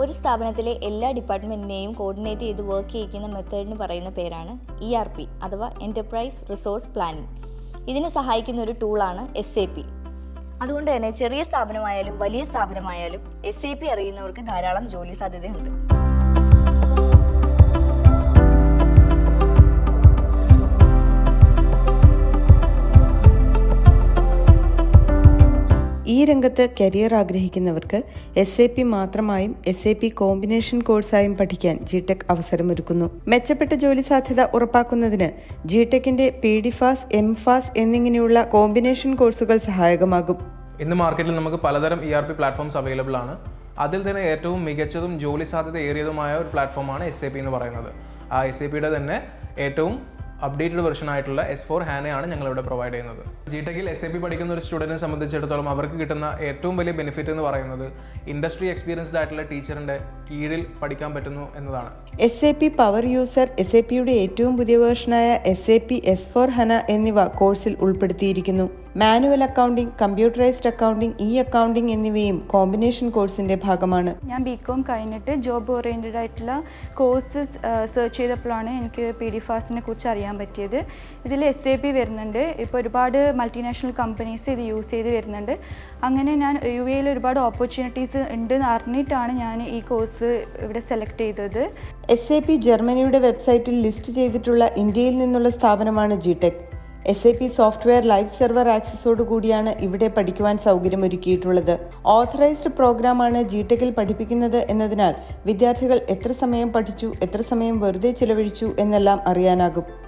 ഒരു സ്ഥാപനത്തിലെ എല്ലാ ഡിപ്പാർട്ട്മെന്റിനെയും കോർഡിനേറ്റ് ചെയ്ത് വർക്ക് ചെയ്യിക്കുന്ന മെത്തേഡിന് പറയുന്ന പേരാണ് ഇ ആർ പി അഥവാ എന്റർപ്രൈസ് റിസോഴ്സ് പ്ലാനിംഗ് ഇതിനെ സഹായിക്കുന്ന ഒരു ടൂളാണ് എസ് എ പി അതുകൊണ്ട് തന്നെ ചെറിയ സ്ഥാപനമായാലും വലിയ സ്ഥാപനമായാലും എസ് എ പി അറിയുന്നവർക്ക് ധാരാളം ജോലി സാധ്യതയുണ്ട്. ഈ രംഗത്ത് കരിയർ ആഗ്രഹിക്കുന്നവർക്ക് എസ് എ പി മാത്രമായും എസ് എ പി കോമ്പിനേഷൻ കോഴ്സായും പഠിക്കാൻ ജി ടെക് അവസരമൊരുക്കുന്നു. മെച്ചപ്പെട്ട ജോലി സാധ്യത ഉറപ്പാക്കുന്നതിന് G ടെക്കിന്റെ P D FAS M FAS എന്നിങ്ങനെയുള്ള കോമ്പിനേഷൻ കോഴ്സുകൾ സഹായകമാകും. ഇന്ന് മാർക്കറ്റിൽ നമുക്ക് പലതരം E R P platforms available ആണ്. അതിൽ തന്നെ ഏറ്റവും മികച്ചതും ജോലി സാധ്യത ഏറിയതുമായ ഒരു പ്ലാറ്റ്ഫോമാണ് എസ് എ പി എന്ന് പറയുന്നത്. ആ എസ് എ പിയുടെ തന്നെ ഏറ്റവും അപ്ഡേറ്റഡ് വെർഷൻ ആയിട്ടുള്ള എസ് ഫോർ ഹാനയാണ് ഞങ്ങളിവിടെ പ്രൊവൈഡ് ചെയ്യുന്നത്. ജി ടെക്കിൽ എസ് എ പി പഠിക്കുന്ന ഒരു സ്റ്റുഡന്റിനെ സംബന്ധിച്ചിടത്തോളം അവർക്ക് കിട്ടുന്ന ഏറ്റവും വലിയ ബെനിഫിറ്റ് എന്ന് പറയുന്നത് ഇൻഡസ്ട്രി എക്സ്പീരിയൻസ്ഡ് ആയിട്ടുള്ള ടീച്ചറിന്റെ കീഴിൽ പഠിക്കാൻ പറ്റുന്നു എന്നതാണ്. S A P power user S A പിയുടെ ഏറ്റവും പുതിയ വേർഷനായ S A P S four HANA എന്നിവ കോഴ്സിൽ ഉൾപ്പെടുത്തിയിരിക്കുന്നു. Manual accounting computerised accounting E accounting എന്നിവയും കോമ്പിനേഷൻ കോഴ്സിന്റെ ഭാഗമാണ്. ഞാൻ ബി കോം കഴിഞ്ഞിട്ട് ജോബ് ഓറിയന്റഡ് ആയിട്ടുള്ള കോഴ്സസ് സെർച്ച് ചെയ്തപ്പോഴാണ് എനിക്ക് പി ഡി ഫാസിനെ കുറിച്ച് അറിയാൻ പറ്റിയത്. ഇതിൽ എസ് എ പി വരുന്നുണ്ട്. ഇപ്പോൾ ഒരുപാട് മൾട്ടിനാഷണൽ കമ്പനീസ് ഇത് യൂസ് ചെയ്ത് വരുന്നുണ്ട്. അങ്ങനെ ഞാൻ യു എയിൽ ഒരുപാട് ഓപ്പർച്യൂണിറ്റീസ് ഉണ്ട് എന്ന് അറിഞ്ഞിട്ടാണ് ഞാൻ ഈ കോഴ്സ് ഇവിടെ സെലക്ട് ചെയ്തത്. എസ് എ പി ജർമ്മനിയുടെ വെബ്സൈറ്റിൽ ലിസ്റ്റ് ചെയ്തിട്ടുള്ള ഇന്ത്യയിൽ നിന്നുള്ള സ്ഥാപനമാണ് G tech S A P software life server ആക്സസോട് കൂടിയാണ് ഇവിടെ പഠിക്കുവാൻ സൗകര്യമൊരുക്കിയിട്ടുള്ളത്. ഓഥറൈസ്ഡ് പ്രോഗ്രാമാണ് ജി ടെക്കിൽ പഠിപ്പിക്കുന്നത് എന്നതിനാൽ വിദ്യാർത്ഥികൾ എത്ര സമയം പഠിച്ചു എത്ര സമയം വെറുതെ ചിലവഴിച്ചു എന്നെല്ലാം അറിയാനാകും.